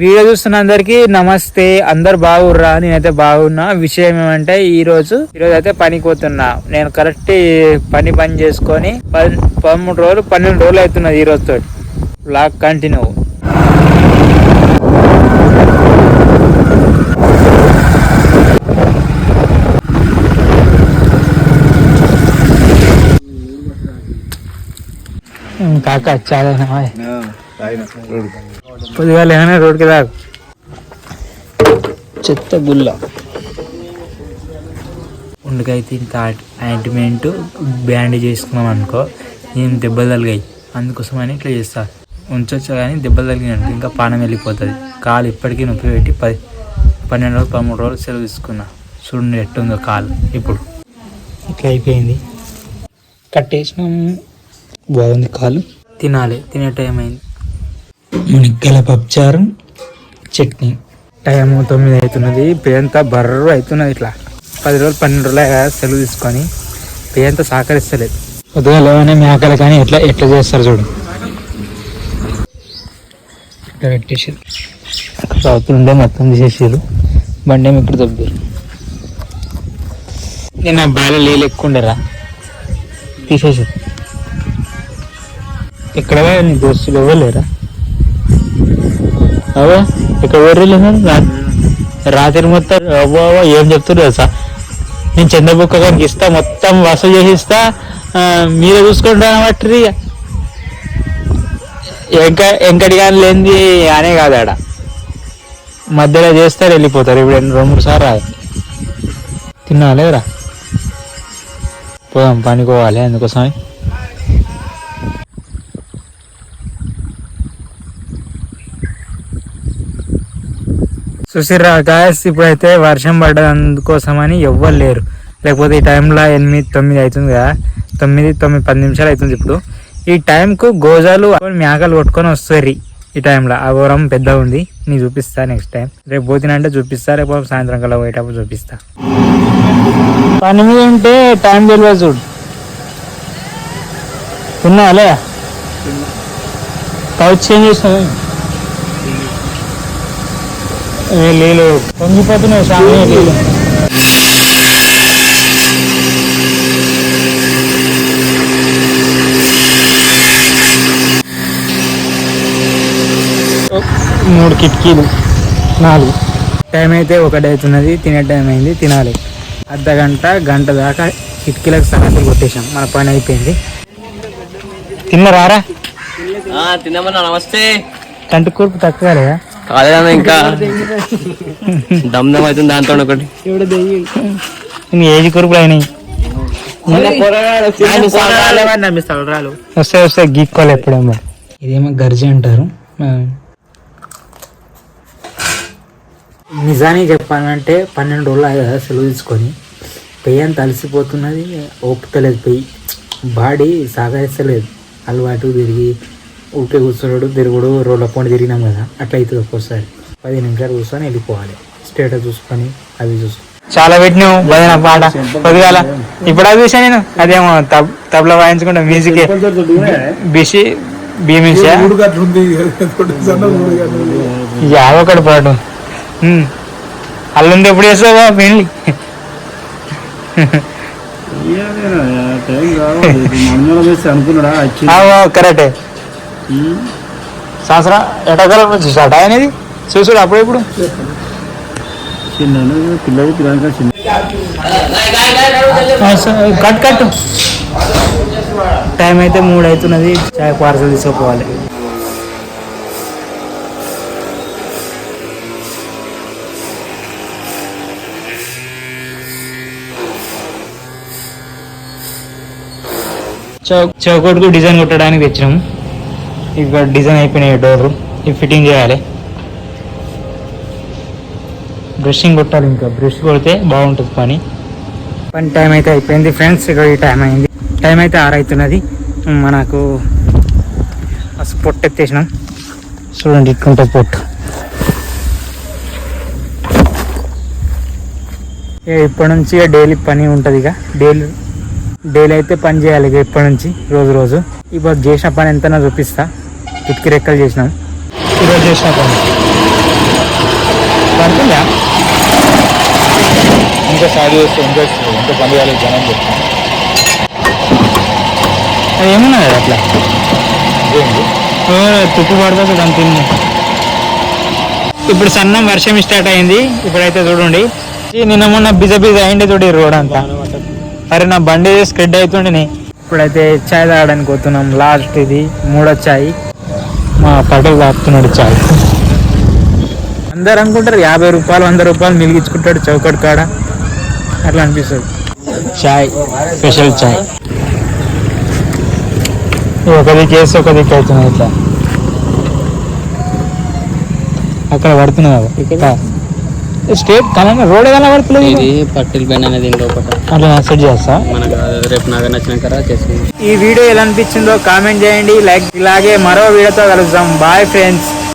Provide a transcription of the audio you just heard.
Video చూస్తున్న అందరికి నమస్తే. అందరు బాగుర్రా? నేనైతే బాగున్నా. విషయం ఏమంటే ఈ రోజు ఈ రోజు అయితే పనికి పోతున్నా. నేను కరెక్ట్ పని పని చేసుకొని పది పదమూడు రోజులు పన్నెండు రోజులు అవుతున్నది ఈ రోజుతో బ్లాగ్ కంటిన్యూ కాక చాలా పొద్దుగాల ఏమైనా రోడ్కి దాకా చెత్త గుల్ల. ఉండుకైతే ఆయింట్మెంట్ బ్యాండ్ చేసుకున్నాం అనుకో ఏం దెబ్బలు తలిగాయి అందుకోసమని ఇట్లా చేస్తా. ఉంచొచ్చు కానీ దెబ్బలు తగిలినాడు ఇంకా పానం వెళ్ళిపోతుంది. కాలు ఇప్పటికీ నొప్పి పెట్టి పది పన్నెండు రోజులు పదమూడు రోజులు సెలవు తీసుకున్నా. చూడండి ఎట్టుందో కాలు ఇప్పుడు. ఇట్లా అయిపోయింది. కట్టేసినాం. బాగుంది కాలు. తినాలి తినే టైం అయింది. మునిగ్గల పప్పుచారు చట్నీ. టైం తొమ్మిది అవుతున్నది. పేంత బర్ర అవుతున్నది ఇట్లా. పది రోజులు పన్నెండు రోజులు సెలవు తీసుకొని. పేంత సహకరిస్తలేదు. ఉదయం లేవనే మేకలు కానీ ఎట్లా ఎట్లా చేస్తారు చూడు. ఇట్లా పెట్టేసారు రాత్రుండే మొత్తం తీసేసారు బండి ఏమో ఇక్కడ దబ్బారు నేను ఆ బాల నీళ్ళు ఎక్కువ ఉండరా. తీసేసారు ఇక్కడ నీ దోస్తులు ఎవరు లేరా అవా ఇక్కడ ఎవరు రాత్రి మొత్తం అవ్వ అవ్వ ఏం చెప్తున్నారు సార్ నేను చంద్రబుక్క గారికి ఇస్తా మొత్తం వసూలు చేసి ఇస్తా మీరే చూసుకుంటారా బట్టి ఎంక ఎంకటి కానీ లేనిది అనే కాదు ఆడ. మధ్యలో చేస్తారు వెళ్ళిపోతారు. ఇప్పుడు రెండు మూడు సార్లు తిన్నా లేదురా? పోదాం పనుకోవాలి. అందుకోసమే చూసిర్రా గాయస్ ఇప్పుడైతే వర్షం పడ్డది అందుకోసమని ఎవ్వరు లేరు. లేకపోతే ఈ టైంలో ఎనిమిది తొమ్మిది అవుతుంది కదా. తొమ్మిది తొమ్మిది పది నిమిషాలు అవుతుంది ఇప్పుడు. ఈ టైంకు గోజాలు మేకలు కొట్టుకొని వస్తాయి ఈ టైంలో ఆ ఘోరం పెద్ద ఉంది. నీకు చూపిస్తా నెక్స్ట్ టైం రేపు పోతినంటే చూపిస్తా రేపు సాయంత్రం కల్లా పోయేటప్పుడు చూపిస్తా. పని మీద ఉంటే టైం తెలియదు చూడు తిన్నాలే కౌచ్ చేంజ్ చేసినావు? పొంగిపోతున్నాయి నీళ్ళు. ఓ, మూడు కిటికీలు. నాలుగు. టైం అయితే ఒకటి అవుతున్నది. తినే టైం అయింది. తినాలి. అర్ధ గంట గంట దాకా కిటికీలకు సగతులు కొట్టేశాం. మన పని అయిపోయింది. తిన్నరారా? తిన్నామన్నా. నమస్తే. కంటి కూర్పు తక్కువ లేదా? కాలేదన్నా ఇంకా? దమ్ దమ్ అవుతుంది దాంతో ఒకటి నీ ఏజ్ కూర్పులు అయినాయి. వస్తే వస్తే గీక్కోవాలి ఎప్పుడేమో ఇదేమో గర్జి అంటారు. నిజానికి చెప్పాలంటే పన్నెండు రోజులు అయ్యా కదా సెలవు తీసుకొని. పెయ్యి అంత అలసిపోతున్నది ఓపుతలేదు పెయ్యి. బాడీ సహకరిస్తలేదు అలవాటు తిరిగి ఊకే కూర్చున్నాడు తిరుగుడు రోడ్ల పొండి తిరిగినాం కదా అట్లా అవుతుంది ఒక్కోసారి. పది నిమిషాలు కూర్చొని వెళ్ళిపోవాలి. స్టేటస్ చూసుకొని అవి చూసుకొని చాలా పెట్టినావు భజన పాట పొద్దుగాల. ఇప్పుడు అది చూసా నేను? అదేమో తబ్ తబలా వాయించుకుంటా మ్యూజిక్. బిసి యావ ఒకటి పాటు ఉమ్. అల్లుంది ఎప్పుడు చేస్తావా పెళ్ళి అనుకున్నాడా కరెక్టే. సంవత్సరం ఎటకాలం నుంచి స్టార్ట్ అనేది చూసాడు అప్పుడు ఇప్పుడు చిన్న పిల్లలు కట్ కట్. టైం అయితే మూడు అవుతున్నది. చాయ్ పార్సల్ తీసుకుపోవాలి. చౌ చౌకట్కు డిజైన్ కొట్టడానికి తెచ్చినాము. ఇక్కడ డిజైన్ అయిపోయినాయి డోర్ ఇవి ఫిట్టింగ్ చేయాలి. బ్రషింగ్ కొట్టాలి ఇంకా. బ్రష్ కొడితే బాగుంటుంది పని. పని టైం అయితే అయిపోయింది ఫ్రెండ్స్. ఇక్కడ ఈ టైం అయింది. టైం అయితే ఆరైతున్నది. మనకు అసలు పొట్టు ఎత్తేసినాం. చూడండి ఇట్లుంటుంది పొట్టు ఇప్పటి నుంచి ఇక డైలీ పని ఉంటుంది ఇక డైలీ డైలీ అయితే పని చేయాలి ఇక ఇప్పటి నుంచి రోజు రోజు. ఇప్పుడు చేసిన పని ఎంతనో చూపిస్తా. కిటికీ రెక్కలు చేసినాం ఈరోజు చేసిన పని. పడుతుందా? ఇంకా సాగు చేస్తే ఇంకా ఇంకా పని కాలేదు జనం చెప్తాను అది ఏమున్నది అట్లా? తుప్పు పడుతుంది దాని తిన్న. ఇప్పుడు సన్నం వర్షం స్టార్ట్ అయింది ఇప్పుడైతే చూడండి. నిన్న మొన్న బిజ బిజ అయింది చూడు ఈ రోడ్ అంతా. అరే నా బండి స్ప్రెడ్ అవుతుండే ఇప్పుడైతే చాయ్ తాగడానికి పోతున్నాం లాస్ట్ ఇది మూడో చాయ్ మా పటేల్ తాగుతున్నాడు చాయ్ అందరు అనుకుంటారు యాభై రూపాయలు వంద రూపాయలు మిలిగించుకుంటాడు చౌకట్ కాడ. అట్లా అనిపిస్తుంది. చాయ్ స్పెషల్ చాయ్. ఒక దిక్కు వేసి ఒక దిక్కు అవుతున్నాయి ఇట్లా. అక్కడ పడుతున్నది స్టేట్ కన రోడ్ ఎలా పడుతుంది? ఇది పట్టిల్ బెండ్ అనేది ఇంకొకటి అట్లా సెట్ చేస్తా. మనకు రేపు నాగా నచ్చినాక చేసుకుందాం. ఈ వీడియో ఎలా అనిపించిందో కామెంట్ చేయండి. లైక్ ఇలాగే మరో వీడియోతో కలుద్దాం. Bye friends.